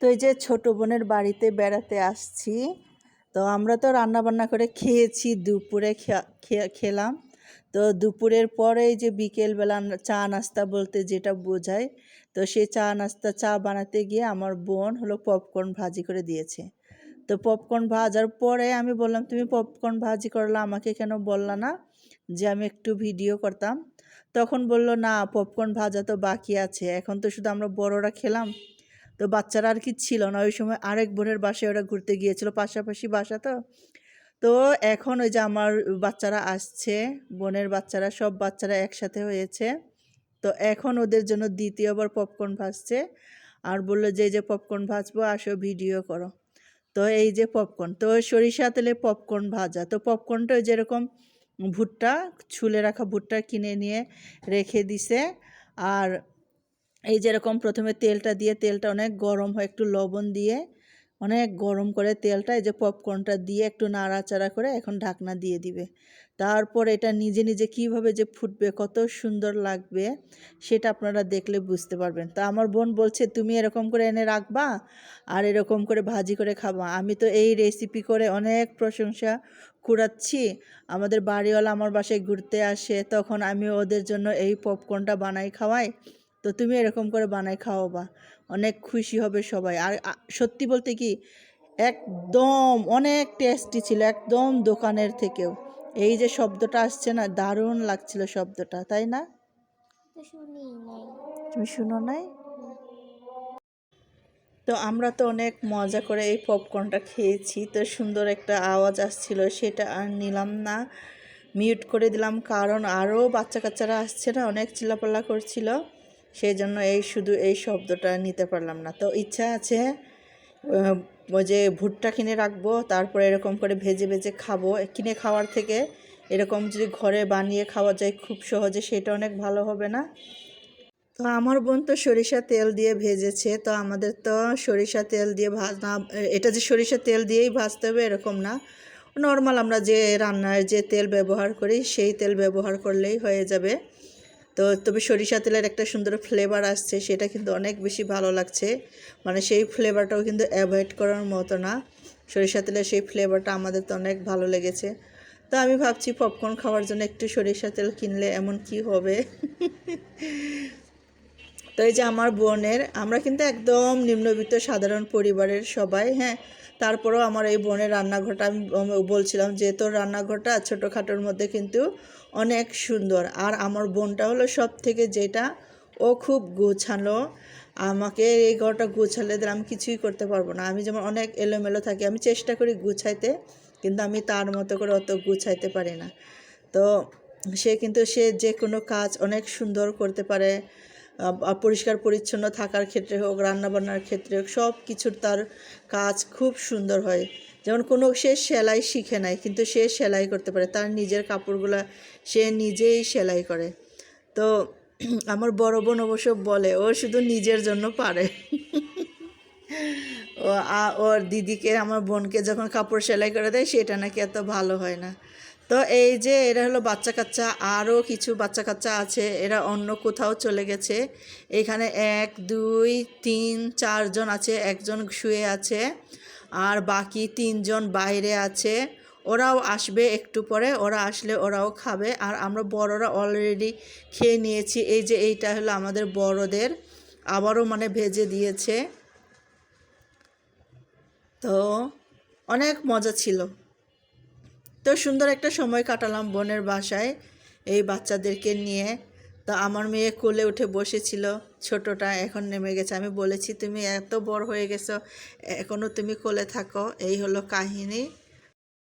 তো এই যে ছোট বোনের বাড়িতে বেড়াতে আসছি, তো আমরা তো রান্না বান্না করে খেয়েছি, দুপুরে খেলাম। তো দুপুরের পরে যে বিকেলবেলা চা নাস্তা বলতে যেটা বোঝায়, তো সেই চা নাস্তা, চা বানাতে গিয়ে আমার বোন হলো পপকর্ন ভাজি করে দিয়েছে। তো পপকর্ন ভাজার পরে আমি বললাম, তুমি পপকর্ন ভাজি করলা, আমাকে কেন বললা না যে আমি একটু ভিডিও করতাম? তখন বলল, না, পপকর্ন ভাজা তো বাকি আছে, এখন তো শুধু আমরা বড়রা খেলাম। তো বাচ্চারা আর কি ছিল না। ওই সময় আরেক বোনের বাসায় ওরা ঘুরতে গিয়েছিল, পাশাপাশি বাসা তো। তো এখন ওই যে আমার বাচ্চারা আসছে, বোনের বাচ্চারা, সব বাচ্চারা একসাথে হয়েছে। তো এখন ওদের জন্য দ্বিতীয়বার পপকর্ন ভাজছে। আর বলল যে যে পপকর্ন ভাজবো, আসো ভিডিও করো। তো এই যে পপকর্ন, তো সরিষা তেলে পপকর্ন ভাজা। তো পপকর্নটা ওই যেরকম ভুট্টা, ছুলে রাখা ভুট্টা কিনে নিয়ে রেখে দিছে। আর এই যেরকম প্রথমে তেলটা দিয়ে, তেলটা অনেক গরম হয়, একটু লবণ দিয়ে, অনেক গরম করে তেলটা, এই যে পপকর্নটা দিয়ে একটু নাড়াচাড়া করে এখন ঢাকনা দিয়ে দিবে। তারপর এটা নিজে নিজে কীভাবে যে ফুটবে, কত সুন্দর লাগবে, সেটা আপনারা দেখলে বুঝতে পারবেন। তা আমার বোন বলছে, তুমি এরকম করে এনে রাখবা আর এরকম করে ভাজি করে খাবা। আমি তো এই রেসিপি করে অনেক প্রশংসা কুড়াচ্ছি। আমাদের বাড়িওয়ালা আমার বাসায় ঘুরতে আসে, তখন আমি ওদের জন্য এই পপকর্নটা বানাই খাওয়াই। তো তুমি এরকম করে বানায় বানাই খাওয়াবা। অনেক খুশি হবে সবাই। আর সত্যি বলতে কি একদম অনেক টেস্টি ছিল একদম দোকানের থেকেও। এই যে শব্দটা আসছে না দারুণ লাগছিল শব্দটা তাই না? তুমি শুনো নাই? তো আমরা তো অনেক মজা করে এই পপকর্নটা খেয়েছি তো সুন্দর একটা আওয়াজ আসছিল সেটা আর নিলাম না। মিউট করে দিলাম কারণ আরও বাচ্চা কাচ্চারা আসছে না অনেক চিল্লাপাল্লা করছিল। সেই জন্য এই শুধু এই শব্দটা নিতে পারলাম না। তো ইচ্ছা আছে ওই যে ভুট্টা কিনে রাখব, তারপরে এরকম করে ভেজে ভেজে খাব। কিনে খাওয়ার থেকে এরকম যদি ঘরে বানিয়ে খাওয়া যায় খুব সহজে, সেটা অনেক ভালো হবে না। তো আমার বোন তো সরিষা তেল দিয়ে ভেজেছে, তো আমাদের তো সরিষা তেল দিয়ে ভাজ না এটা যে সরিষা তেল দিয়েই ভাজতে হবে এরকম না। নর্মাল আমরা যে রান্নার যে তেল ব্যবহার করি, সেই তেল ব্যবহার করলেই হয়ে যাবে। তো তবে সরিষা তেলের একটা সুন্দর ফ্লেভার আসছে, সেটা কিন্তু অনেক বেশি ভালো লাগছে। মানে সেই ফ্লেভারটাও কিন্তু অ্যাভয়েড করার মতো না। সরিষা তেলের সেই ফ্লেভারটা আমাদের তো অনেক ভালো লেগেছে। তো আমি ভাবছি পপকর্ন খাওয়ার জন্য একটু সরিষা তেল কিনলে এমন কি হবে? তো এই যে আমার বোনের, আমরা কিন্তু একদম নিম্নবিত্ত সাধারণ পরিবারের সবাই হ্যাঁ? তারপরেও আমার এই বোনের রান্নাঘরটা আমি বলছিলাম যে তোর রান্নাঘরটা ছোটোখাটোর মধ্যে কিন্তু অনেক সুন্দর। আর আমার বোনটা হলো সব থেকে যেটা ও খুব গোছানো আমাকে এই ঘরটা গুছালে আমি কিছুই করতে পারব না। আমি যেমন অনেক এলোমেলো থাকি, আমি চেষ্টা করি গুছাইতে, কিন্তু আমি তার মতো করে অত গুছাইতে পারি না। তো সে কিন্তু সে যে কোনো কাজ অনেক সুন্দর করতে পারে। পরিষ্কার পরিচ্ছন্ন থাকার ক্ষেত্রে হোক, রান্নাবান্নার ক্ষেত্রে হোক, সব কিছুর তার কাজ খুব সুন্দর হয়। যেমন কোনো সে সেলাই শিখে নাই, কিন্তু সে সেলাই করতে পারে। তার নিজের কাপড়গুলা সে নিজেই সেলাই করে। তো আমার বড় বোন অবশ্য বলে, ও শুধু নিজের জন্য পারে। ও ওর দিদিকে, আমার বোনকে যখন কাপড় সেলাই করে দেয়, সেটা নাকি এত ভালো হয় না। তো এই যে এরা হলো বাচ্চা কাচ্চা, আরও কিছু বাচ্চা কাচ্চা আছে, এরা অন্য কোথাও চলে গেছে। এখানে এক, দুই, তিন, চারজন আছে, একজন শুয়ে আছে আর বাকি তিনজন বাইরে আছে। ওরাও আসবে একটু পরে, ওরা আসলে ওরাও খাবে। আর আমরা বড়রা অলরেডি খেয়ে নিয়েছি। এই যে এইটা হলো আমাদের বড়দের, আবারও মানে ভেজে দিয়েছে। তো অনেক মজা ছিল। তো সুন্দর একটা সময় কাটালাম বোনের বাসায় এই বাচ্চাদেরকে নিয়ে। তো আমার মেয়ে কোলে উঠে বসেছিল, ছোটটা এখন নেমে গেছে। আমি বলেছি, তুমি এত বড় হয়ে গেছো এখনও তুমি কোলে থাকো। এই হলো কাহিনী।